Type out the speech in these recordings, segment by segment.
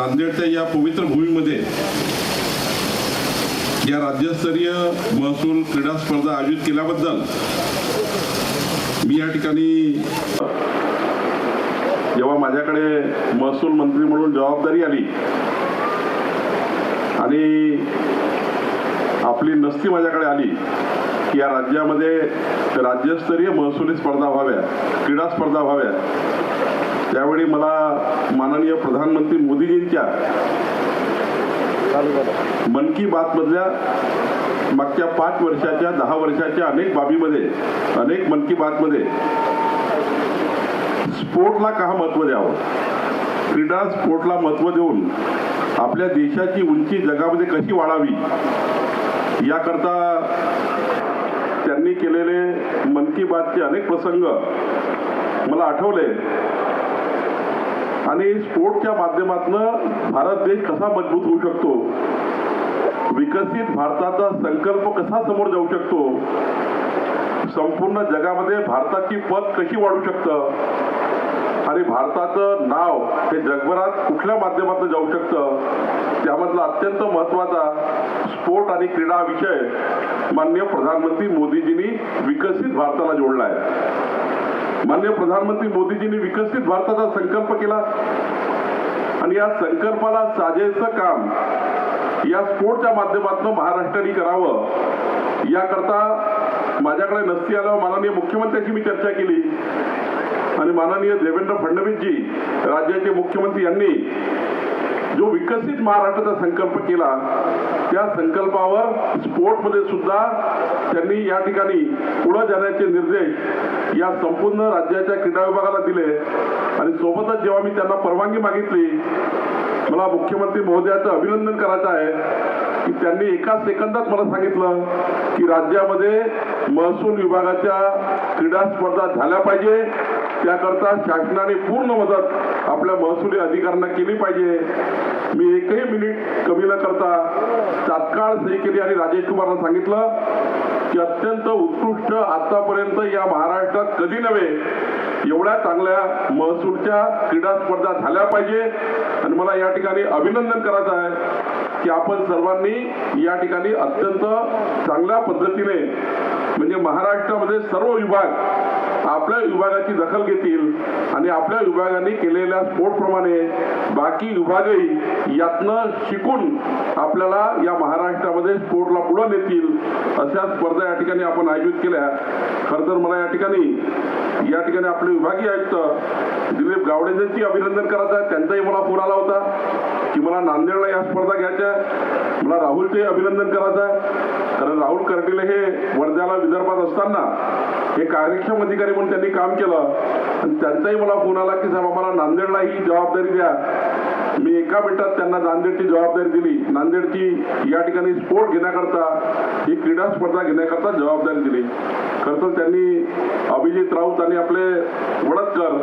नांदेडच्या या पवित्र भूमीमध्ये या राज्यस्तरीय महसूल क्रीडा स्पर्धा आयोजित केल्याबद्दल मी या ठिकाणी जेव्हा माझ्याकडे महसूल मंत्री म्हणून जबाबदारी आली आणि आपली नसती माझ्याकडे आली की या राज्यामध्ये राज्यस्तरीय महसुली स्पर्धा व्हाव्या क्रीडा स्पर्धा व्हाव्या त्यावेळी मला माननीय प्रधानमंत्री मोदीजींच्या मन की बात मधल्या मागच्या पाच वर्षाच्या दहा वर्षाच्या अनेक बाबीमध्ये अनेक मन की बात मध्ये स्पोर्टला का महत्त्व द्यावं? क्रीडा स्पोर्टला महत्त्व देऊन आपल्या देशाची उंची जगामध्ये कशी वाढावी? याकरता त्यांनी केलेले मन की बातचे अनेक प्रसंग मला आठवले. आणि स्पोर्टच्या माध्यमातून भारत देश कसा मजबूत होऊ शकतो? विकसित भारताचा संकल्प कसा समोर जाऊ शकतो? संपूर्ण जगामध्ये भारताची पद कशी वाढू शकतं? आणि भारताचं नाव हे जगभरात कुठल्या माध्यमातून जाऊ शकतं? त्यामधला अत्यंत महत्त्वाचा स्पोर्ट आणि क्रीडा विषय माननीय प्रधानमंत्री मोदीजींनी विकसित भारताला जोडला आहे. माननीय प्रधानमंत्री मोदीजींनी विकसित भारताचा संकल्प केला. आणि या संकल्पाला साजेचं काम या स्पोर्टच्या माध्यमातून महाराष्ट्राने करावं याकरता माझ्याकडे नसती आल्यावर माननीय मुख्यमंत्र्यांशी मी चर्चा केली. आणि माननीय देवेंद्र फडणवीसजी राज्याचे मुख्यमंत्री यांनी जो विकसित महाराष्ट्राचा संकल्प केला त्या संकल्पावर स्पोर्टमध्ये सुद्धा त्यांनी या ठिकाणी पुढे जाण्याचे निर्देश या संपूर्ण राज्याच्या क्रीडा विभागाला दिले. आणि सोबतच जेव्हा मी त्यांना परवानगी मागितली मला मुख्यमंत्री महोदयाचं अभिनंदन करायचं आहे की त्यांनी एका सेकंदात मला सांगितलं की राज्यामध्ये महसूल विभागाच्या क्रीडा स्पर्धा झाल्या पाहिजे त्याकरता शासनाने पूर्ण मदत आपल्या महसुली अधिकाऱ्यांना केली पाहिजे. मी एकही मिनिट कमी न करता तात्काळ सही केली आणि राजेश कुमारला सांगितलं की अत्यंत उत्कृष्ट आतापर्यंत या महाराष्ट्रात कधी नव्हे एवढ्या चांगल्या महसूलच्या क्रीडा स्पर्धा झाल्या पाहिजे. आणि मला या ठिकाणी अभिनंदन करायचं आहे की आपण सर्वांनी या ठिकाणी अत्यंत चांगल्या पद्धतीने म्हणजे महाराष्ट्रामध्ये सर्व विभाग आपल्या विभागाची दखल घेतील आणि आपल्या विभागाने केलेल्या स्फोटप्रमाणे बाकी विभागही यातनं शिकून आपल्याला या महाराष्ट्रामध्ये स्पोर्टला पुढे नेतील अशा स्पर्धा या ठिकाणी आपण आयोजित केल्या. खरं तर मला या ठिकाणी या ठिकाणी आपले विभागीय आयुक्त दिलीप गावडेंची अभिनंदन करायचं आहे त्यांचाही मला फोन आला होता की मला नांदेडला या स्पर्धा घ्यायच्या मला राहुलचंही अभिनंदन करायचं आहे कारण राहुल कर्टिले हे वर्ध्याला विदर्भात असताना हे कार्यक्षम अधिकारी म्हणून त्यांनी काम केलं. आणि त्यांचाही मला फोन आला की साहेब आम्हाला नांदेडला ही जबाबदारी द्या. मी एका मिनिटात त्यांना नांदेडची जबाबदारी दिली. नांदेडची या ठिकाणी स्पोर्ट घेण्याकरता ही क्रीडा स्पर्धा घेण्याकरता जबाबदारी दिली. खरं तर त्यांनी अभिजित राऊत आणि आपले वडतकर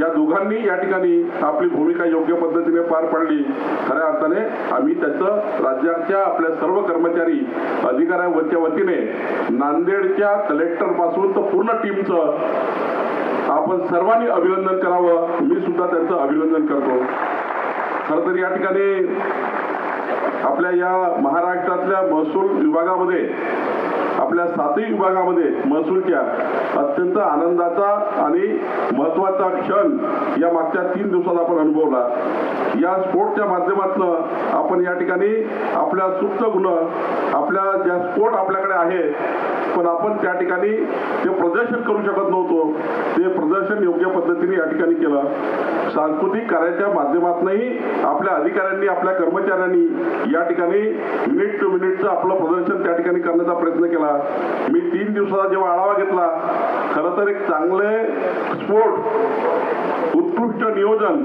या दोघांनी या ठिकाणी आपली भूमिका योग्य पद्धतीने पार पाडली. खऱ्या अर्थाने आम्ही त्याचं राज्याच्या आपल्या सर्व कर्मचारी अधिकाऱ्यांच्या वतीने नांदेडच्या कलेक्टरपासून तर पूर्ण टीमचं आपण सर्वांनी अभिनंदन करावं. मी सुद्धा त्यांचं अभिनंदन करतो. खरं तर या ठिकाणी आपल्या या महाराष्ट्रातल्या महसूल विभागामध्ये आपल्या सातही विभागामध्ये महसूलच्या अत्यंत आनंदाचा आणि महत्त्वाचा क्षण या मागच्या तीन दिवसात आपण अनुभवला. या स्पोर्टच्या माध्यमातून आपण या ठिकाणी आपल्या सुप्त गुण आपल्या ज्या स्पोर्ट आपल्याकडे आहे पण आपण त्या ठिकाणी ते प्रदर्शन करू शकत नव्हतो. ते प्रदर्शन योग्य पद्धतीने या ठिकाणी केलं. सांस्कृतिक कार्याच्या माध्यमातूनही आपल्या अधिकाऱ्यांनी आपल्या कर्मचाऱ्यांनी या ठिकाणी मिनिट टू मिनिटचं आपलं प्रदर्शन त्या ठिकाणी करण्याचा प्रयत्न केला. मी तीन दिवसाचा जेव्हा आढावा घेतला खरं तर एक चांगले स्पोर्ट उत्कृष्ट नियोजन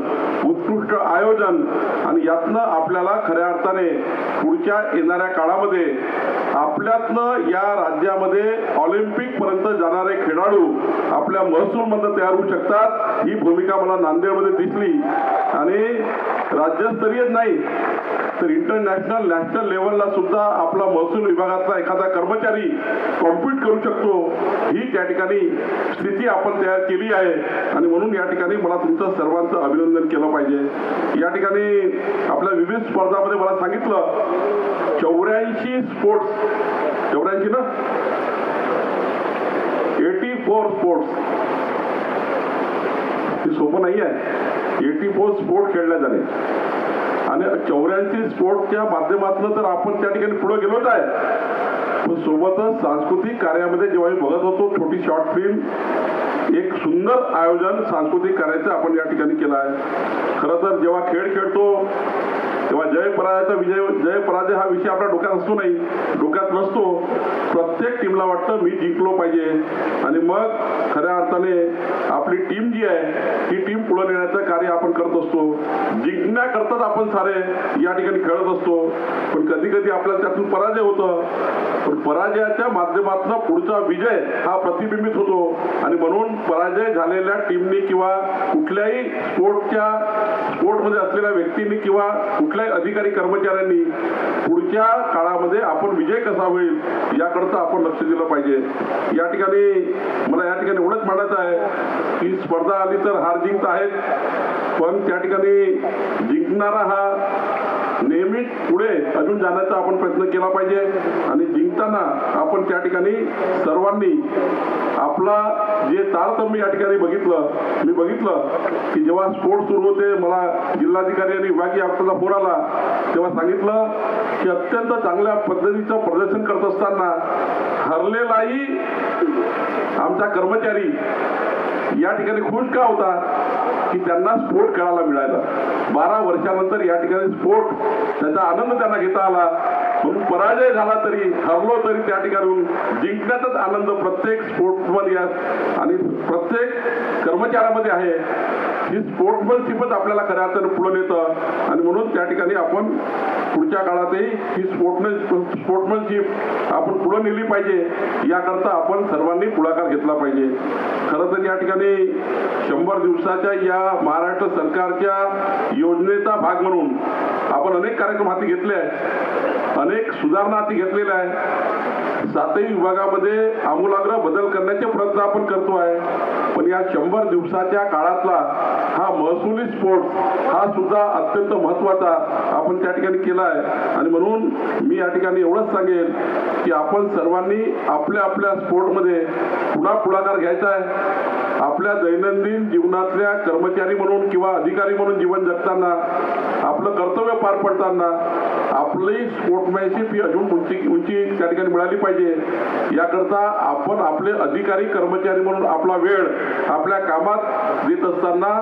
उत्कृष्ट आयोजन आणि यातनं आपल्याला खऱ्या अर्थाने पुढच्या येणाऱ्या काळामध्ये आपल्यातनं या राज्यामध्ये ऑलिम्पिकपर्यंत जाणारे खेळाडू आपल्या महसूलमधनं तयार होऊ शकतात. ही भूमिका मला नांदेडमध्ये दिसली. आणि राज्यस्तरीय नाही तर इंटरनॅशनल नॅशनल लेवलला सुद्धा आपला महसूल विभागातला एखादा कर्मचारी कॉम्पिट करू शकतो. ही त्या ठिकाणी स्थिती आपण तयार केली आहे. आणि म्हणून या ठिकाणी मला तुमचं सर्वांचं अभिनंदन केलं पाहिजे. या ठिकाणी आपल्या विविध स्पर्धामध्ये मला सांगितलं चौऱ्याऐंशी स्पोर्ट्स चौऱ्याऐंशी ना? एटी फोर स्पोर्ट्स हे सोपं नाही आहे एटी फोर स्पोर्ट खेळले जाणे. आणि चौऱ्याऐंशी स्पोर्टच्या माध्यमातून तर आपण त्या ठिकाणी पुढे गेलोच आहे. पण सोबतच सांस्कृतिक कार्यामध्ये जेव्हा मी बघत होतो छोटी शॉर्ट फिल्म एक सुंदर आयोजन सांस्कृतिक कार्याचं आपण या ठिकाणी केलं आहे. खरं तर जेव्हा खेळ खेळतो तेव्हा जय पराजयाचा विजय जय पराजय हा विषय आपल्या डोक्यात असतो नाही डोक्यात नसतो. प्रत्येक टीमला वाटतं मी जिंकलो पाहिजे. आणि मग खऱ्या अर्थाने आपली टीम जी आहे ती टीम पुढे नेण्याचं कार्य आपण करत असतो. जिंकण्याकरताच आपण सारे या ठिकाणी खेळत असतो. पण कधी कधी आपल्याला त्यातून पराजय होतं. पण पराजयाच्या माध्यमातून पुढचा विजय हा प्रतिबिंबित होतो. आणि म्हणून पराजय झालेल्या टीमनी किंवा कुठल्याही स्पोर्टच्या स्पोर्टमध्ये असलेल्या व्यक्तींनी किंवा कुठल्या कुठल्याही अधिकारी कर्मचाऱ्यांनी पुढच्या काळामध्ये आपण विजय कसा होईल याकरता आपण लक्ष दिलं पाहिजे. या ठिकाणी मला या ठिकाणी एवढंच म्हणायचं आहे की स्पर्धा आली तर हार जिंकत आहेत पण त्या ठिकाणी जिंकणारा हा नेहमी पुढे अजून जाण्याचा आपण प्रयत्न केला पाहिजे. आणि जिंकताना आपण त्या ठिकाणी सर्वांनी आपला जे तारतम्य या ठिकाणी बघितलं मी बघितलं की जेव्हा स्पोर्ट सुरू होते मला जिल्हाधिकारी आणि विभागीय आयुक्ताचा फोन आला तेव्हा सांगितलं की अत्यंत चांगल्या पद्धतीचं प्रदर्शन करत असताना हरलेलाही आमचा कर्मचारी या ठिकाणी खुश का होता? की त्यांना स्पोर्ट खेळायला मिळाला बारा वर्षानंतर या ठिकाणी स्पोर्ट त्याचा आनंद त्यांना घेता आला. म्हणून पराजय झाला तरी हरलो तरी त्या ठिकाणून जिंकण्याचाच आनंद प्रत्येक स्पोर्ट्समध्ये आणि प्रत्येक कर्मचाऱ्यामध्ये आहे. ही स्पोर्ट्समनशिपच आपल्याला खऱ्या अर्थानं पुढे नेतं. आणि म्हणून त्या ठिकाणी आपण पुढच्या काळातही ही स्पोर्टमन स्पोर्ट्समनशिप आपण पुढे नेली पाहिजे. याकरता आपण सर्वांनी पुढाकार घेतला पाहिजे. खरं तर या ठिकाणी शंभर दिवसाच्या या महाराष्ट्र सरकारच्या योजनेचा भाग म्हणून आपण अनेक कार्यक्रम हाती घेतले आहेत. अनेक सुधारणा ती घेतलेल्या आहे सातही विभागामध्ये आमूलाग्र बदल करण्याचे प्रयत्न आपण करतो आहे. पण या शंभर दिवसाच्या काळातला हा महसुली स्पोर्ट्स हा सुद्धा अत्यंत महत्त्वाचा आपण त्या ठिकाणी केला आहे. आणि म्हणून मी या ठिकाणी एवढंच सांगेन की आपण सर्वांनी आपल्या आपल्या स्पोर्टमध्ये पुन्हा पुढाकार घ्यायचा आहे. आपल्या दैनंदिन जीवनातल्या कर्मचारी म्हणून किंवा अधिकारी म्हणून जीवन जगताना आपलं कर्तव्य पार पडताना आपली स्पोर्टमॅनशिप ही अजून उंची उंची त्या ठिकाणी मिळाली पाहिजे. याकरता आपण आपले अधिकारी कर्मचारी म्हणून आपला वेळ आपल्या कामात देत असताना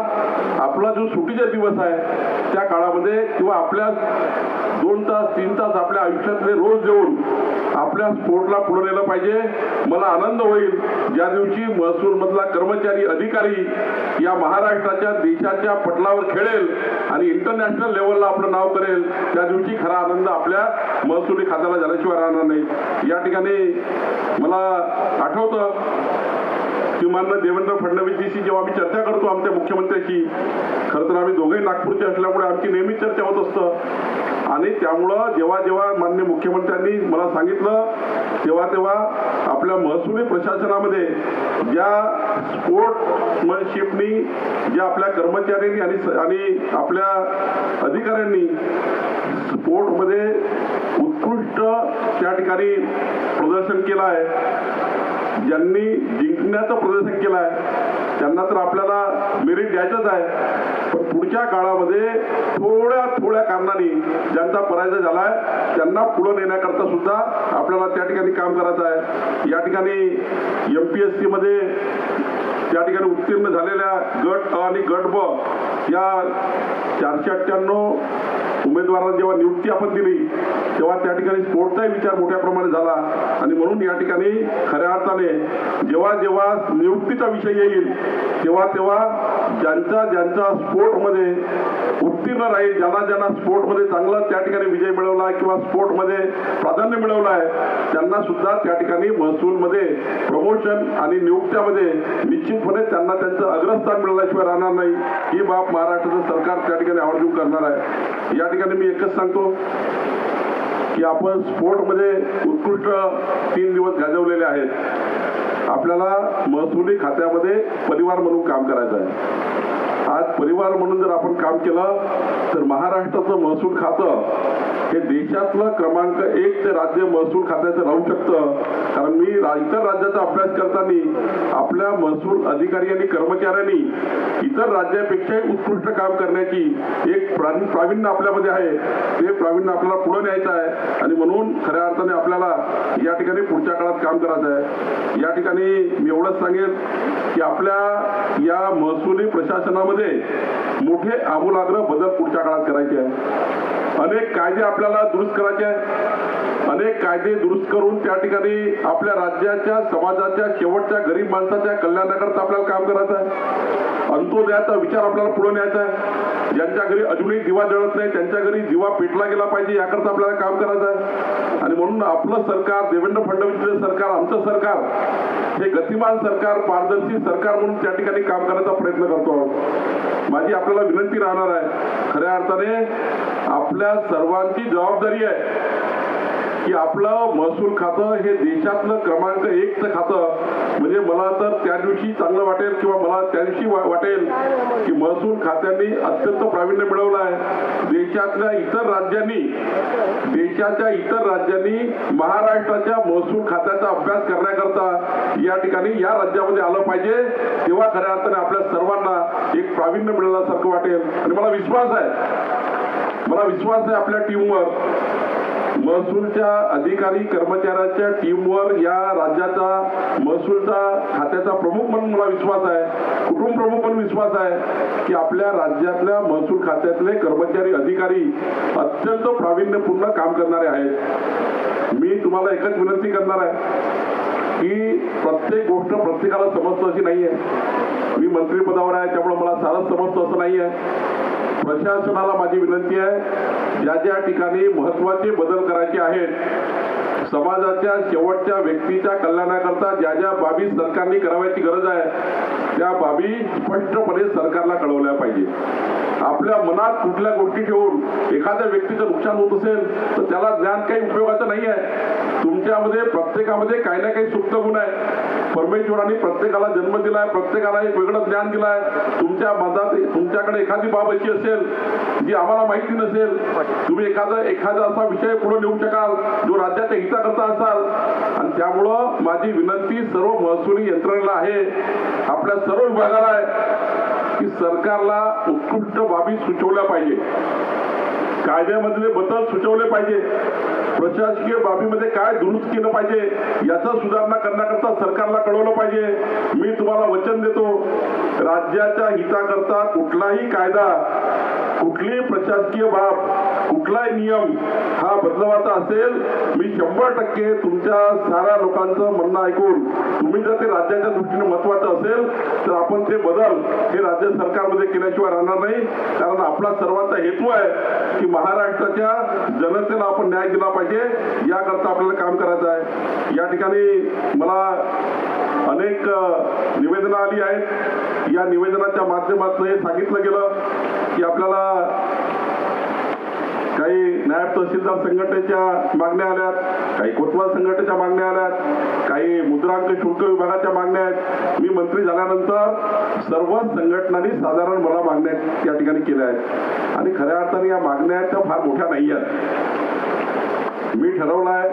आपला जो सुट्टीचा दिवस आहे त्या काळामध्ये किंवा आपल्या दोन तास तीन तास आपल्या आयुष्यातले रोज देऊन आपल्या स्पोर्टला पुढे नेलं पाहिजे. मला आनंद होईल ज्या दिवशी महसूलमधला कर्मचारी अधिकारी या महाराष्ट्राच्या देशाच्या पटलावर खेळेल आणि इंटरनॅशनल लेवलला आपलं नाव करेल. त्या दिवशी खरा आनंद आपल्या महसुली खात्याला झाल्याशिवाय राहणार नाही. या ठिकाणी मला आठवतं की देवेंद्र फडणवीसजीशी जेव्हा आम्ही चर्चा करतो आमच्या मुख्यमंत्र्याशी खरं तर आम्ही दोघेही नागपूरचे असल्यामुळे आमची नेहमीच चर्चा होत असतं. आणि त्यामुळं जेव्हा जेव्हा माननीय मुख्यमंत्र्यांनी मला सांगितलं तेव्हा तेव्हा आपल्या महसुली प्रशासनामध्ये ज्या स्पोर्टमनशिपनी ज्या आपल्या कर्मचाऱ्यांनी आणि आणि आपल्या अधिकाऱ्यांनी स्पोर्टमध्ये उत्कृष्ट त्या ठिकाणी प्रदर्शन केलं आहे ज्यांनी जिंकण्याचा प्रदर्शन केलाय आहे त्यांना तर आपल्याला मेरिट द्यायचंच आहे. पण पुढच्या काळामध्ये थोड्या थोड्या कारणाने ज्यांचा पराजय झाला आहे त्यांना पुढं नेण्याकरता सुद्धा आपल्याला त्या ठिकाणी काम करायचं आहे. या ठिकाणी एम पी एस सीमध्ये त्या ठिकाणी उत्तीर्ण झालेल्या गट अ आणि गट ब या चारशे अठ्ठ्याण्णव उमेदवारांना जेव्हा नियुक्ती आपण दिली तेव्हा त्या ठिकाणी स्पोर्टचाही विचार मोठ्या प्रमाणात झाला. आणि म्हणून या ठिकाणी खऱ्या अर्थाने जेव्हा जेव्हा नियुक्तीचा विषय येईल तेव्हा तेव्हा ज्यांचा ज्यांचा स्पोर्टमध्ये उत्तीर्ण राहील ज्यांना ज्यांना स्पोर्टमध्ये चांगला त्या ठिकाणी विजय मिळवला आहे किंवा स्पोर्टमध्ये प्राधान्य मिळवलं आहे त्यांना सुद्धा त्या ठिकाणी महसूलमध्ये प्रमोशन आणि नियुक्त्यामध्ये निश्चितपणे त्यांना त्यांचं अग्रस्थान मिळाल्याशिवाय राहणार नाही. ही बाब महाराष्ट्राचं सरकार त्या ठिकाणी आवर्जून करणार आहे. या ठिकाणी मी एकच सांगतो की आपण स्पोर्टमध्ये उत्कृष्ट तीन दिवस गाजवलेले आहेत. आपल्याला महसुली खात्यामध्ये परिवार म्हणून काम करायचं आहे. आज परिवार म्हणून जर आपण काम केलं तर महाराष्ट्राचं महसूल खातं हे देशातलं क्रमांक एक ते राज्य महसूल खात्याचं राहू शकतं. कारण मी इतर राज्याचा अभ्यास करताना आपल्या महसूल अधिकारी आणि कर्मचाऱ्यांनी इतर राज्यापेक्षाही उत्कृष्ट काम करण्याची एक प्रावीण्य आपल्यामध्ये आहे. ते प्रावीण्य आपल्याला पुढे न्यायचं आहे. आणि म्हणून खऱ्या अर्थाने आपल्याला या ठिकाणी पुढच्या काळात काम करायचं आहे. या ठिकाणी मी एवढंच सांगेन की आपल्या या महसुली प्रशासनामध्ये मोठे आमूलाग्र बदल पुढच्या काळात करायचे आहे अनेक कायदे आपल्याला दुरुस्त करायचे आहे अनेक कायदे दुरुस्त करून त्या ठिकाणी आपल्या राज्याच्या समाजाच्या शेवटच्या गरीब माणसाच्या कल्याणाकरता आपल्याला काम करायचं आहे. अंत्योदयाचा विचार आपल्याला पुढे न्यायचा आहे. ज्यांच्या घरी अजूनही दिवा जळत नाही त्यांच्या घरी दिवा पेटला गेला पाहिजे याकरता आपल्याला काम करायचं आहे. आणि म्हणून आपलं सरकार देवेंद्र फडणवीसचं सरकार आमचं सरकार हे गतिमान सरकार पारदर्शी सरकार म्हणून त्या ठिकाणी काम करायचा प्रयत्न करतो आहोत. माझी आपल्याला विनंती राहणार आहे. खऱ्या अर्थाने आपल्या सर्वांची जबाबदारी आहे की आपलं महसूल खातं हे देशातलं क्रमांक एकचं खातं म्हणजे मला तर त्या दिवशी चांगलं वाटेल किंवा मला त्या दिवशी वाटेल की महसूल खात्यांनी अत्यंत प्रावीण्य मिळवलं आहे. देशातल्या इतर राज्यांनी देशाच्या इतर राज्यांनी महाराष्ट्राच्या महसूल खात्याचा अभ्यास करण्याकरता या ठिकाणी या राज्यामध्ये आलं पाहिजे. तेव्हा खऱ्या अर्थाने आपल्या सर्वांना एक प्रावीण्य मिळाल्यासारखं वाटेल. आणि मला विश्वास आहे मला विश्वास आहे आपल्या टीमवर महसूलच्या अधिकारी कर्मचाऱ्यांच्या टीमवर या राज्याचा महसूलचा खात्याचा प्रमुख म्हणून मला विश्वास आहे. कुटुंब प्रमुख पण विश्वास आहे की आपल्या राज्यातल्या महसूल खात्यातले कर्मचारी अधिकारी अत्यंत प्रावीण्यपूर्ण काम करणारे आहेत. मी तुम्हाला एकच विनंती करणार आहे की प्रत्येक गोष्ट प्रत्येकाला समजतं अशी नाही आहे मंत्रिपदावर आहे त्यामुळे मला सारंच समजतो असं नाही आहे प्रशासनाला माझी विनंती आहे ज्या ज्या ठिकाणी महत्त्वाचे बदल करायचे आहेत समाजाच्या शेवटच्या व्यक्तीच्या कल्याणाकरता ज्या ज्या बाबी सरकारने करावयाची गरज आहे त्या बाबी स्पष्टपणे सरकारला कळवल्या पाहिजे. आपल्या मनात कुठल्या गोष्टी ठेवून एखाद्या व्यक्तीचं नुकसान होत असेल तर त्याला ज्ञान काही उपयोगाचं नाही आहे तुमच्यामध्ये प्रत्येकामध्ये काही ना काही सुप्त गुण आहे परमेश्वराने प्रत्येकाला जन्म दिलाय प्रत्येकाला एक वेगळं ज्ञान दिलाय. तुमच्या मनात तुमच्याकडे एखादी बाब अशी असेल जी आम्हाला माहिती नसेल तुम्ही एखादा एखादा असा विषय पुढे नेऊ शकाल जो राज्याच्या हिताकरता असाल. आणि त्यामुळं माझी विनंती सर्व महसुली यंत्रणेला आहे आपल्या सर्व विभागाला आहे की सरकारला उत्कृष्ट बाबी सुचवल्या पाहिजे. कायद्यामधले बदल सुचवले पाहिजे. प्रशासकीय बाबीमध्ये काय दुरुस्त केलं पाहिजे याचा सुधारणा करण्याकरता सरकारला कळवलं पाहिजे. मी तुम्हाला वचन देतो राज्याच्या हिताकरता कुठलाही कायदा कुठलीही प्रशासकीय बाब कुठलाही नियम हा बदलवाचा असेल मी शंभर टक्के तुमच्या साऱ्या लोकांचं म्हणणं ऐकून तुम्ही जर ते राज्याच्या दृष्टीने महत्वाचं असेल तर आपण ते बदल हे राज्य सरकारमध्ये केल्याशिवाय राहणार नाही. कारण आपला सर्वांचा हेतू आहे की महाराष्ट्राच्या जनतेला आपण न्याय दिला पाहिजे याकरता आपल्याला काम करायचं आहे. या ठिकाणी मला अनेक निवेदनं आली आहेत. या निवेदनाच्या माध्यमातून हे सांगितलं गेलं की आपल्याला काही नायब तहसीलदार संघटनेच्या मागण्या आल्यात काही कोतवाल संघटनेच्या मागण्या आल्यात काही मुद्रांक शुल्क विभागाच्या मागण्या आहेत. मी मंत्री झाल्यानंतर सर्व संघटनांनी साधारण मला मागण्या या ठिकाणी केल्या आहेत. आणि खऱ्या अर्थाने या मागण्या आहेत त्या फार मोठ्या नाही आहेत. मी ठरवलं आहे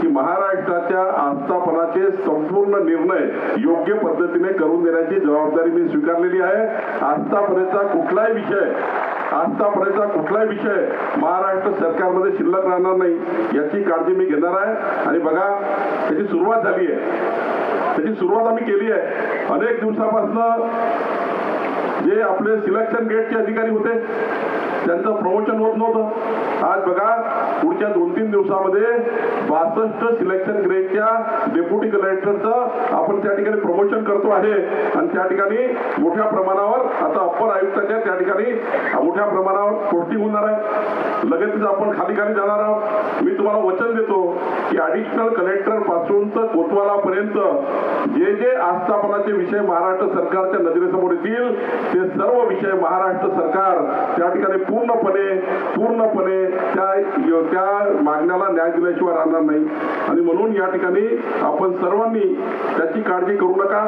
की महाराष्ट्राच्या आस्थापनाचे संपूर्ण निर्णय योग्य पद्धतीने करून देण्याची जबाबदारी मी स्वीकारलेली आहे. आस्थापनेचा कुठलाही विषय आस्थापनेचा कुठलाही विषय महाराष्ट्र सरकारमध्ये शिल्लक राहणार नाही याची काळजी मी घेणार आहे. आणि बघा त्याची सुरुवात झाली आहे. त्याची सुरुवात आम्ही केली आहे. अनेक दिवसापासून जे आपले सिलेक्शन गेटचे अधिकारी होते त्यांचं प्रमोशन होत नव्हतं. आज बघा पुढच्या दोन तीन दिवसामध्ये बासष्ट सिलेक्शन ग्रेडच्या डेप्युटी कलेक्टरचं आपण त्या ठिकाणी प्रमोशन करतो आहे. आणि त्या ठिकाणी मोठ्या प्रमाणावर आता अप्पर आयुक्ताच्या त्या ठिकाणी मोठ्या प्रमाणावर पोस्टिंग होणार आहे. लगेचच आपण खाली खाली जाणार आहोत. मी तुम्हाला वचन देतो की ॲडिशनल कलेक्टरपासून तर कोतवालापर्यंत जे जे आस्थापनाचे विषय महाराष्ट्र सरकारच्या नजरेसमोर येतील ते सर्व विषय महाराष्ट्र सरकार त्या ठिकाणी पूर्णपणे पूर्णपणे त्या त्या मागण्याला न्याय दिल्याशिवाय राहणार नाही. आणि म्हणून या ठिकाणी आपण सर्वांनी त्याची काळजी करू नका.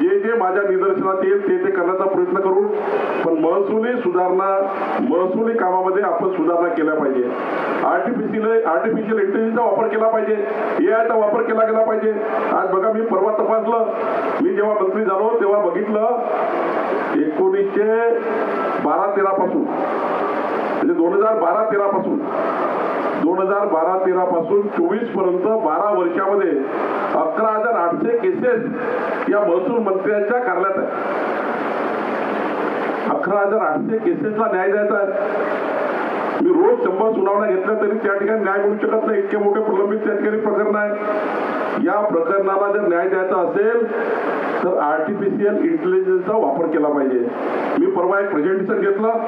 जे जे माझ्या निदर्शनात येईल ते ते करण्याचा प्रयत्न करू. पण महसुली सुधारणा महसुली कामामध्ये आपण सुधारणा केल्या पाहिजे. आर्टिफिशियल आर्टिफिशियल इंटेलिजन्सचा वापर केला पाहिजे. ए आयचा वापर केला गेला पाहिजे. आज बघा मी परवा तपासलं. मी जेव्हा मंत्री झालो तेव्हा बघितलं एकोणीसशे बारा तेरा पासून म्हणजे दोन हजार बारा तेरा पासून. दोन हजार बारा तेरा पासून चोवीसपर्यंत बारा वर्षामध्ये अकरा हजार आठशे केसेस या महसूल मंत्र्यांच्या कार्यालयात आहे अकरा हजार आठशे केसेसला न्याय द्यायचा आहे. मी रोज शंभर सुनावण्या घेतल्या तरी त्या ठिकाणी न्याय मिळू शकत नाही. इतके मोठे प्रलंबित त्या ठिकाणी प्रकरण आहे. या प्रकरणाला जर न्याय द्यायचा असेल तर आर्टिफिशियल इंटेलिजन्सचा वापर केला पाहिजे. परवा एक प्रेझेंटेशन घेतलं.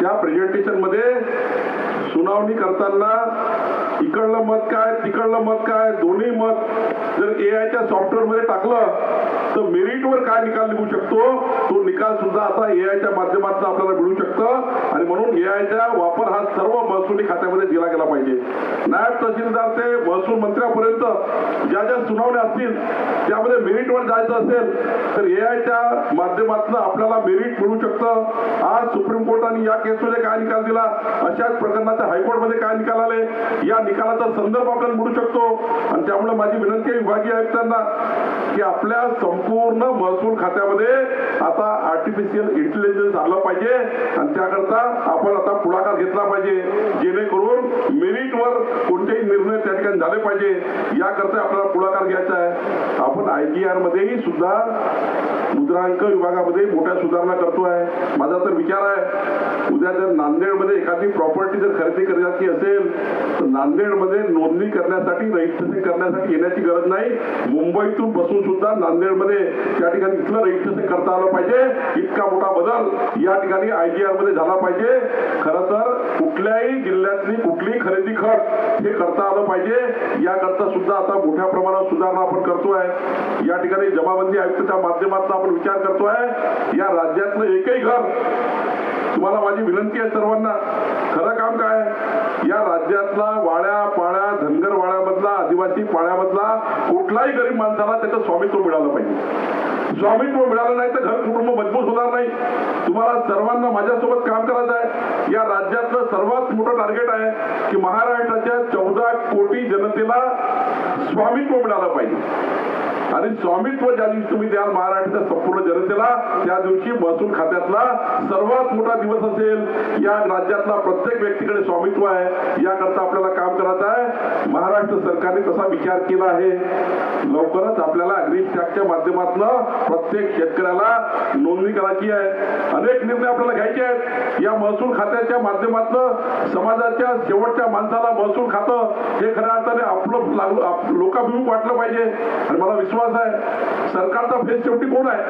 त्या प्रेझेंटेशनमध्ये सुनावणी करताना इकडलं मत काय तिकडलं मत काय दोन्ही मत जर ए आयच्या सॉफ्टवेअरमध्ये टाकलं तर मेरिटवर काय निकाल निघू शकतो तो निकाल सुद्धा आता ए माध्यमातून आपल्याला मिळू शकतं. आणि म्हणून ए वापर हा सर्व महसुली खात्यामध्ये दिला गेला पाहिजे. नायब तहसीलदार ते महसूल मंत्र्यापर्यंत ज्या ज्या सुनावण्या असतील त्यामध्ये मेरिटवर जायचं असेल तर ए आयच्या माध्यमातून आपल्याला मेरिट मिळू शकतं. आज सुप्रीम कोर्टाने या केसमध्ये काय निकाल दिला? अशाच प्रकरणाच्या हायकोर्टमध्ये काय निकाल आले? या निकालाचा संदर्भ आपल्याला मिळू शकतो. आणि त्यामुळे माझी विनंती आहे विभागीय आयुक्तांना की आपल्या संपूर्ण महसूल खात्यामध्ये आता आर्टिफिशियल इंटेलिजन्स आलं पाहिजे. आणि त्याकरता आपण आता पुढाकार घेतला पाहिजे. जेणेकरून मेरिटवर कोणतेही निर्णय त्या ठिकाणी झाले पाहिजे. याकरता आपल्याला पुढाकार घ्यायचा आहे. आपण आय टी आर मध्येही सुद्धा मुद्रांक विभागामध्ये मोठ्या सुधारणा करतो आहे माझा तर विचार आहे उद्या जर नांदेडमध्ये एखादी प्रॉपर्टी जर खरेदी करायची असेल तर नांदेडमध्ये नोंदणी करण्यासाठी रजिस्ट्रेशन करण्यासाठी येण्याची गरज नाही. मुंबईतून बसून सुद्धा नांदेडमध्ये मध्ये त्या ठिकाणी इथलं रजिस्ट्रेशन करता आलं पाहिजे. इतका मोठा बदल या ठिकाणी आय जी आरमध्ये झाला पाहिजे. खरं तर कुठल्याही जिल्ह्यातली कुठली खरेदी खत हे करता आलं पाहिजे. याकरता सुद्धा आता मोठ्या प्रमाणात सुधारणा आपण करतोय. या ठिकाणी जमाबंदी आयुक्तच्या माध्यमातून आपण विचार करतोय. या राज्यातलं एकही घर तुम्हाला माझी विनंती आहे सर्वांना खरं काम काय या राज्यातला वाड्या पाड्या धनगर वाड्यामधला आदिवासी पाळ्यामधला कुठलाही गरीब माणसाला त्याचं स्वामित्व मिळालं पाहिजे. स्वामित्व मिळालं नाही तर घर कुटुंब मजबूत होणार नाही. तुम्हाला सर्वांना माझ्यासोबत काम करायचं आहे. या राज्यातलं सर्वात मोठं टार्गेट आहे की महाराष्ट्राच्या चौदा कोटी जनतेला स्वामित्व मिळालं पाहिजे. आणि स्वामित्व ज्या दिवशी तुम्ही द्याल महाराष्ट्राच्या संपूर्ण जनतेला त्या दिवशी महसूल खात्यातला सर्वात मोठा दिवस असेल. या राज्यातला प्रत्येक व्यक्तीकडे स्वामित्व आहे. याकरता आपल्याला काम करायचं आहे. महाराष्ट्र सरकारने तसा विचार केला आहे. लवकरच आपल्याला अग्रिस्टॅकच्या माध्यमातून प्रत्येक शेतकऱ्याला नोंदणी करायची आहे. अनेक निर्णय आपल्याला घ्यायचे आहेत. या महसूल खात्याच्या माध्यमातून समाजाच्या शेवटच्या माणसाला महसूल खातं हे खऱ्या अर्थाने आपलं लागलं लोकाभिमुख वाटलं पाहिजे. आणि मला विश्वास आहे सरकारचा फेस शेवटी कोण आहे?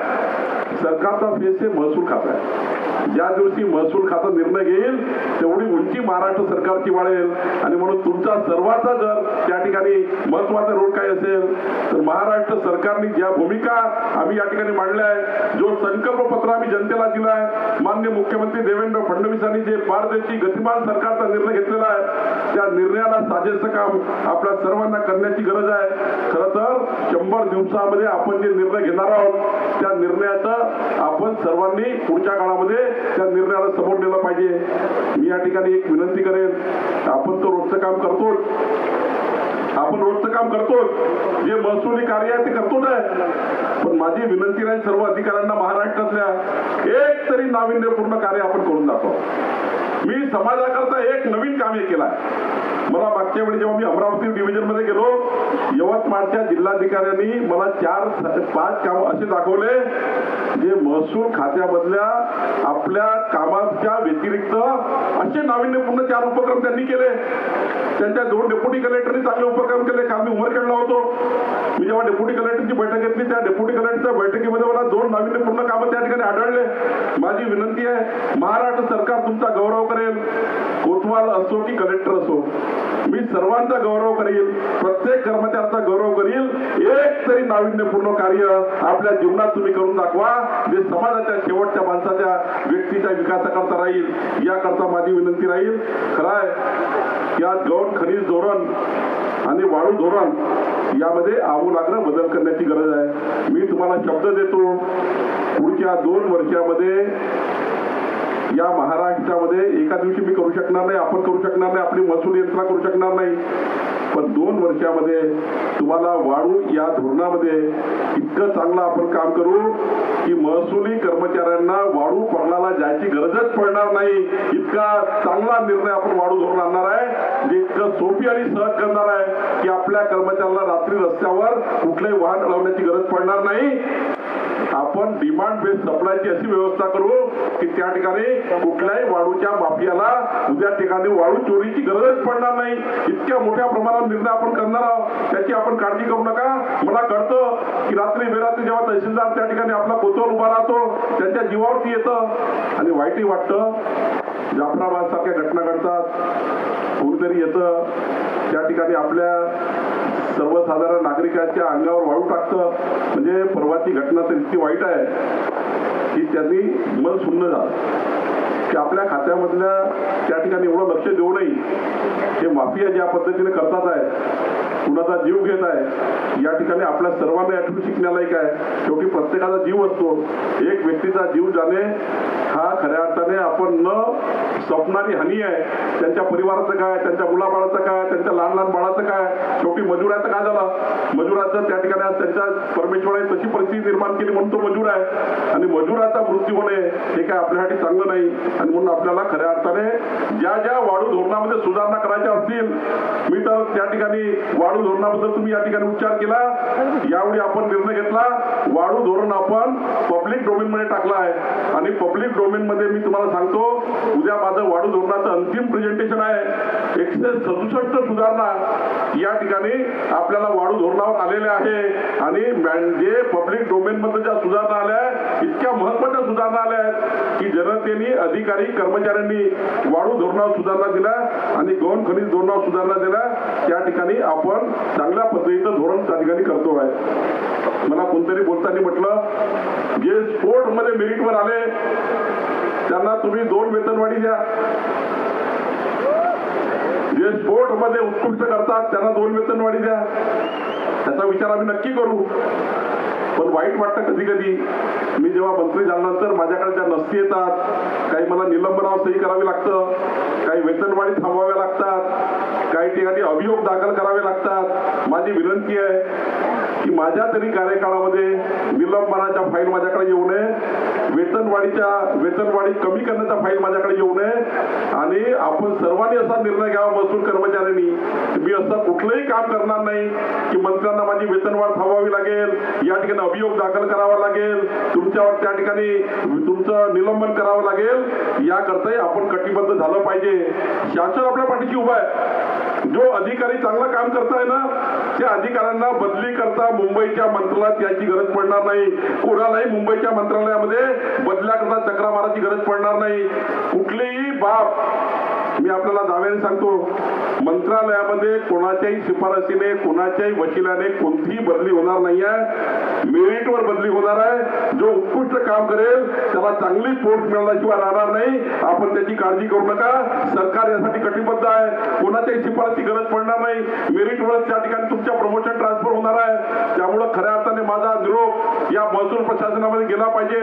सरकारचा फेस हे महसूल खातं आहे. ज्या दिवशी महसूल खातं निर्णय घेईल तेवढी उंची महाराष्ट्र सरकारची वाढेल. आणि म्हणून तुमचा सर्वांचा जर त्या ठिकाणी महत्त्वाचा रोल काय असेल तर महाराष्ट्र सरकारने ज्या भूमिका आम्ही या ठिकाणी मांडल्या आहे जो संकल्प पत्र आम्ही जनतेला दिलं आहे मान्य मुख्यमंत्री देवेंद्र फडणवीसांनी जे पारदर्शी गतिमान सरकारचा निर्णय घेतलेला आहे त्या निर्णयाला साजेसं काम आपल्या सर्वांना करण्याची गरज आहे. खरं तर शंभर दिवसामध्ये आपण जे निर्णय घेणार आहोत त्या निर्णयाचं आपण सर्वांनी पुढच्या काळामध्ये त्या निर्णयाला समोर नेलं पाहिजे. मी या ठिकाणी एक विनंती करेन आपण तो रोजचं काम करतो आपण रोजचं काम करतो जे महसुली कार्य आहे ते करतो ना. पण माझी विनंती राहील सर्व अधिकाऱ्यांना महाराष्ट्रातल्या एक तरी नाविन्यपूर्ण कार्य आपण करून जातो मी समाजाकरता एक नवीन काम हे केलं मला मागच्या वेळी जेव्हा मी अमरावती डिव्हिजनमध्ये गेलो यवतमाळच्या जिल्हाधिकाऱ्यांनी मला चार पाच काम असे दाखवले. जे महसूल महसूल खात्यामधल्या आपल्या कामाच्या व्यतिरिक्त असे नाविन्यपूर्ण चार उपक्रम त्यांनी केले. त्यांच्या दोन डेप्युटी कलेक्टरनी चांगले उपक्रम केले. काल मी उमरखेडला होतो. मी जेव्हा डेप्युटी कलेक्टरची बैठक घेतली त्या डेप्युटी कलेक्टरच्या बैठकीमध्ये मला दोन नाविन्यपूर्ण कामं त्या ठिकाणी आढळले. माझी विनंती आहे महाराष्ट्र सरकार तुमचा गौरव करेल. कोतवाल असो की कलेक्टर असो. मी सर्वांचा गौरव करील प्रत्येक कर्मचाऱ्याचा गौरव करील एक तरी नाविन्यपूर्ण कार्य आपल्या जीवनात तुम्ही करून दाखवा. जे समाजाच्या शेवटच्या माणसाच्या व्यक्तीच्या विकासाकरता राहील याकरता माझी विनंती राहील. खराय या गौण खनिज धोरण आणि वाळू धोरण यामध्ये लागणं बदल करण्याची गरज आहे. मी तुम्हाला शब्द देतो पुढच्या दोन वर्षामध्ये या महाराष्ट्रामध्ये एका दिवशी मी करू शकणार नाही आपण करू शकणार नाही आपली महसूल यंत्रणा करू शकणार नाही. पण दोन वर्षामध्ये तुम्हाला वाढू या धोरणामध्ये इतकं चांगलं आपण काम करू की महसुली कर्मचाऱ्यांना वाढू पडलाला जायची गरजच पडणार नाही. इतका चांगला निर्णय आपण वाढू धोरण आणणार आहे. जे इतकं सोपी आणि सहज करणार आहे की आपल्या कर्मचाऱ्याला रात्री रस्त्यावर कुठलंही वाहन अडवण्याची गरज पडणार नाही. आपण डिमांड बेस सप्लायची अशी व्यवस्था करू की त्या ठिकाणी कुठल्याही वाळूच्या माफियाला उद्या ठिकाणी वाळू चोरीची गरजच पडणार नाही. इतक्या मोठ्या प्रमाणात निर्णय आपण करणार आहोत. त्याची आपण काळजी करू नका. मला कळतं की रात्री बेरात्री जेव्हा तहसीलदार त्या ठिकाणी आपला कोतवाल उभा राहतो त्यांच्या जीवावरती येतं. आणि वाईटही वाटतं. जाफराबाद सारख्या घटना घडतात कोणीतरी येतं. त्या ठिकाणी आपल्या सर्वसाधारण नागरिकांच्या अंगावर वाळू टाकतं. म्हणजे परवाची घटना तर इतकी वाईट आहे की त्यांनी मन सुन्न झालं. की आपल्या खात्यामधल्या त्या ठिकाणी एवढं लक्ष देऊनही हे माफिया ज्या पद्धतीने करतात आहे कुणाचा जीव घेत आहे या ठिकाणी आपल्या सर्वांना यातून शिकण्यालायक आहे. शेवटी प्रत्येकाचा जीव असतो. एक व्यक्तीचा जीव जाणे हा खऱ्या अर्थाने आपण न स्वप्नाची हानी आहे. त्यांच्या परिवाराचं काय त्यांच्या मुलाबाळाचं काय त्यांच्या लहान लहान बाळाचं काय? शेवटी मजुराचं काय झालं? मजुराचं त्या ठिकाणी आज त्यांच्या परमेश्वराने तशी परिस्थिती निर्माण केली म्हणून तो मजूर आहे. आणि मजुराचा मृत्यू होणे हे काय आपल्यासाठी चांगलं नाही. आणि म्हणून आपल्याला खऱ्या अर्थाने ज्या ज्या वाढू धोरणामध्ये सुधारणा करायच्या असतील मी तर त्या ठिकाणी वाढू धोरणाबद्दल तुम्ही या ठिकाणी उच्चार केला. यावेळी आपण निर्णय घेतला. वाढू धोरण आपण पब्लिक डोमेनमध्ये मध्ये आहे. आणि पब्लिक डोमेन मध्ये मी तुम्हाला सांगतो उद्या माझं वाढू धोरणाचं अंतिम प्रेझेंटेशन आहे. एकशे सदुसष्ट सुधारणा या ठिकाणी आपल्याला वाढू धोरणावर आलेले आहे. आणि जे पब्लिक डोमेन मध्ये ज्या सुधारणा आल्या आहेत, इतक्या महत्त्वाच्या सुधारणा आल्या आहेत की जनतेने अधिकारी कर्मचाऱ्यांनी वाढू धोरणावर सुधारणा दिल्या आणि गौण खनिज धोरणावर सुधारणा दिल्या. त्या ठिकाणी आपण चांगल्या पद्धतीचं धोरण त्या ठिकाणी करतो आहे मला कोणतरी बोलताना म्हटलं जे स्पोर्टमध्ये मेरिटवर आले त्यांना तुम्ही दोन वेतनवाढी द्या. जे स्पोर्टमध्ये उत्कृष्ट करतात त्यांना दोन वेतनवाढी द्या. त्याचा विचार आम्ही नक्की करू. पण वाईट वाटतं कधी कधी मी जेव्हा मंत्री झाल्यानंतर माझ्याकडे ज्या नसती येतात काही मला निलंबनावर सही करावी लागतं काही वेतनवाढी थांबवाव्या लागतात काही ठिकाणी अभियोग दाखल करावे लागतात. माझी विनंती आहे की माझ्या तरी कार्यकाळामध्ये निलंबनाच्या फाईल माझ्याकडे येऊ नये. वेतनवाढीच्या वेतनवाढी कमी करण्याचा फाईल माझ्याकडे येऊ नये. आणि आपण सर्वांनी असा निर्णय घ्यावा महसूल कर्मचाऱ्यांनी. की मी असं कुठलंही काम करणार नाही की मंत्र्यांना माझी वेतनवाढ थांबवावी लागेल. या ठिकाणी अभियोग दाखल करावा लागेल. तुमच्यावर त्या ठिकाणी तुमचं निलंबन करावं लागेल. याकरताही आपण कटिबद्ध झालं पाहिजे. शासन आपल्या पाठीशी उभा आहे. जो अधिकारी चांगलं काम करताय ना त्या अधिकाऱ्यांना बदली करता मुंबईच्या मंत्रालयात याची गरज पडणार नाही. कोणालाही मुंबईच्या मंत्रालयामध्ये बदल्याकरता चक्रा मारायची गरज पडणार नाही. कुठलीही बाब मी आपल्याला दाव्याने सांगतो मंत्रालयामध्ये कोणाच्याही शिफारसीने कोणाच्याही वकिलाने कोणतीही बदली होणार नाही आहे मेरिटवर बदली होणार आहे. जो उत्कृष्ट काम करेल त्याला चांगली पोस्ट मिळाल्याशिवाय राहणार नाही. आपण त्याची काळजी करू नका. सरकार यासाठी कटिबद्ध आहे. कोणाच्याही शिफारसी गरज पडणार नाही. मेरिटवरच त्या ठिकाणी तुमच्या प्रमोशन ट्रान्सफर होणार आहे. त्यामुळं खऱ्या माझा निरोप या महसूल प्रशासनामध्ये गेला पाहिजे.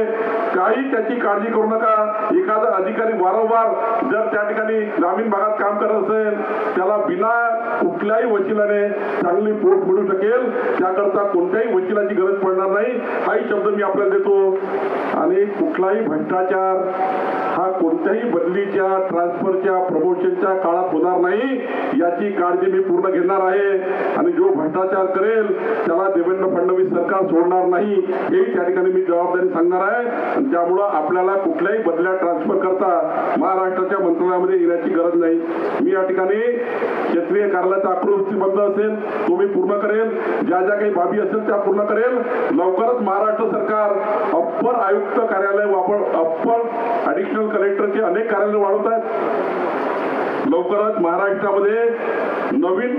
काही त्याची काळजी करू नका. एखादा अधिकारी वारंवार जर त्या ठिकाणी ग्रामीण भागात काम करत असेल त्याला बिना कुठल्याही वकिलाने चांगली पोट मिळू शकेल. त्याकरता कोणत्याही वकिलाची गरज पडणार नाही. हाही शब्द मी आपल्याला देतो. कुठलाही भ्रष्टाचार हा कोणत्याही बदलीच्या ट्रान्सफरच्या प्रमोशनच्या काळात होणार नाही याची काळजी मी पूर्ण घेणार आहे. आणि जो भ्रष्टाचार करेल त्याला देवेंद्र फडणवीस सरकार सोडणार नाही हे त्या ठिकाणी मी जबाबदारी सांगणार आहे. आणि त्यामुळं आपल्याला कुठल्याही बदल्या ट्रान्सफर करता महाराष्ट्राच्या मंत्रालयामध्ये येण्याची गरज नाही. मी या ठिकाणी क्षेत्रीय कार्यालयाचा आकृती बंद असेल तो मी पूर्ण करेल. ज्या ज्या काही बाबी असेल त्या पूर्ण करेल. लवकरच महाराष्ट्र सरकार अप्पर आयुक्त कार्यालय वापर अप्पर ॲडिशनल कलेक्टरचे अनेक कार्यालय वाढवत आहेत. लवकरच महाराष्ट्रामध्ये नवीन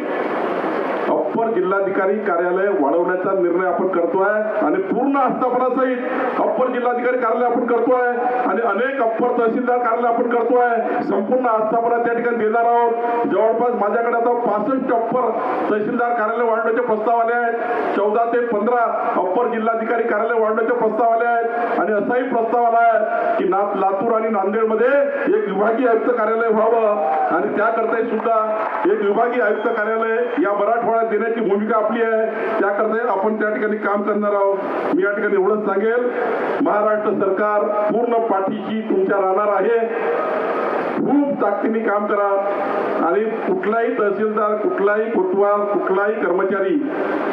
अप्पर जिल्हाधिकारी कार्यालय वाढवण्याचा निर्णय आपण करतोय आणि पूर्ण आस्थापनासहित अप्पर जिल्हाधिकारी कार्यालय आपण करतोय आणि अनेक अप्पर तहसीलदार कार्यालय आपण करतोय. संपूर्ण आस्थापना त्या ठिकाणी देणार आहोत. जवळपास माझ्याकडे आता पासष्ट अप्पर तहसीलदार कार्यालय वाढवण्याचे प्रस्ताव आले आहेत. चौदा ते पंधरा अप्पर जिल्हाधिकारी कार्यालय वाढवण्याचे प्रस्ताव आले आहेत. आणि असाही प्रस्ताव आला आहे की ना लातूर आणि नांदेडमध्ये एक विभागीय आयुक्त कार्यालय व्हावं. आणि त्याकरता सुद्धा एक विभागीय आयुक्त कार्यालय या मराठवाड्यात देण्याची भूमिका आपली आहे. त्याकरता आपण त्या ठिकाणी काम करणार आहोत. मी या ठिकाणी एवढंच सांगेल. महाराष्ट्र सरकार पूर्ण पाठीशी तुमच्या राहणार आहे. खूप ताकदीने काम करा. आणि कुठलाही तहसीलदार कुठलाही कोतवाल कुठलाही कर्मचारी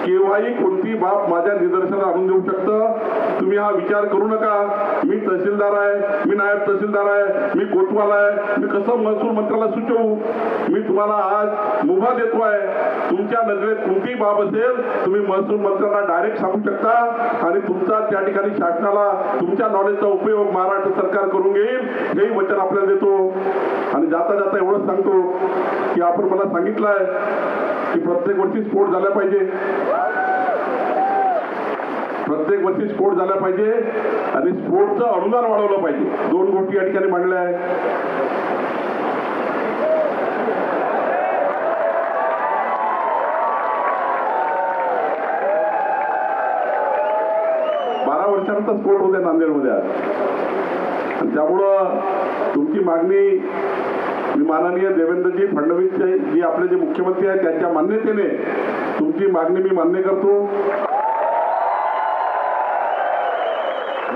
केव्हाही कोणती बाब माझ्या निदर्शनात आणून देऊ शकतं. तुम्ही हा विचार करू नका. मी तहसीलदार आहे मी नायब तहसीलदार आहे मी कोतवाल आहे. मी कसं महसूल मंत्र्याला सुचवू? मी तुम्हाला आज मुभा देतो आहे. तुमच्या नजरेत कोणतीही बाब असेल तुम्ही महसूल मंत्र्यांना डायरेक्ट सांगू शकता. आणि तुमचा त्या ठिकाणी शासनाला तुमच्या नॉलेजचा उपयोग महाराष्ट्र सरकार करून घेईल. हेही वचन आपल्याला देतो. आणि जाता जाता एवढंच सांगतो की आपण मला सांगितलंय की प्रत्येक वर्षी स्फोट झाला पाहिजे. प्रत्येक वर्षी स्फोट झाला पाहिजे आणि स्फोटचं अनुदान वाढवलं पाहिजे. दोन गोष्टी या ठिकाणी मांडल्या आहेत. बारा वर्षानंतर स्फोट होते नांदेडमध्ये आज. त्यामुळं तुमची मागणी मी माननीय देवेंद्रजी फडणवीस जी आपले जे मुख्यमंत्री आहेत त्यांच्या मान्यतेने तुमची मागणी मी मान्य करतो.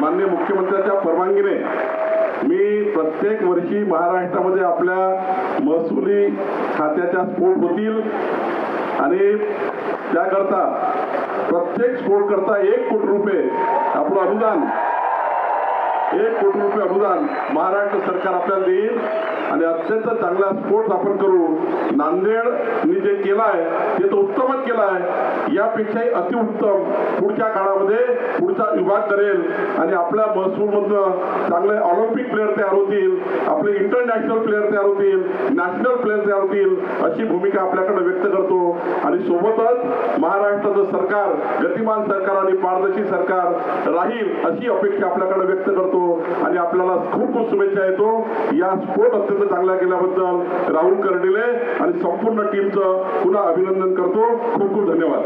मान्य मुख्यमंत्र्यांच्या परवानगीने मी प्रत्येक वर्षी महाराष्ट्रामध्ये आपल्या महसुली खात्याच्या स्फोट होतील आणि त्याकरता प्रत्येक स्फोट करता एक कोटी रुपये आपलं अनुदान एक कोटी रुपये अनुदान महाराष्ट्र सरकार आपल्याला देईल आणि अत्यंत चांगला स्पोर्ट्स आपण करू. नांदेडनी जे केलाय ते तर उत्तमच केलं आहे यापेक्षाही अतिउत्तम पुढच्या काळामध्ये पुढचा विभाग करेल आणि आपल्या महसूलमधनं चांगले ऑलिम्पिक प्लेअर तयार होतील आपले इंटरनॅशनल प्लेअर तयार होतील नॅशनल प्लेअर तयार होतील अशी भूमिका आपल्याकडे व्यक्त करतो. आणि सोबतच महाराष्ट्राचं सरकार गतिमान सरकार आणि पारदर्शी सरकार राहील अशी अपेक्षा आपल्याकडे व्यक्त करतो. करतो आणि आपल्याला खूप खूप शुभेच्छा येतो. या स्पोर्ट अत्यंत चांगला केल्याबद्दल राहुल कर्डिले आणि संपूर्ण टीमचं पुन्हा अभिनंदन करतो. खूप खूप धन्यवाद.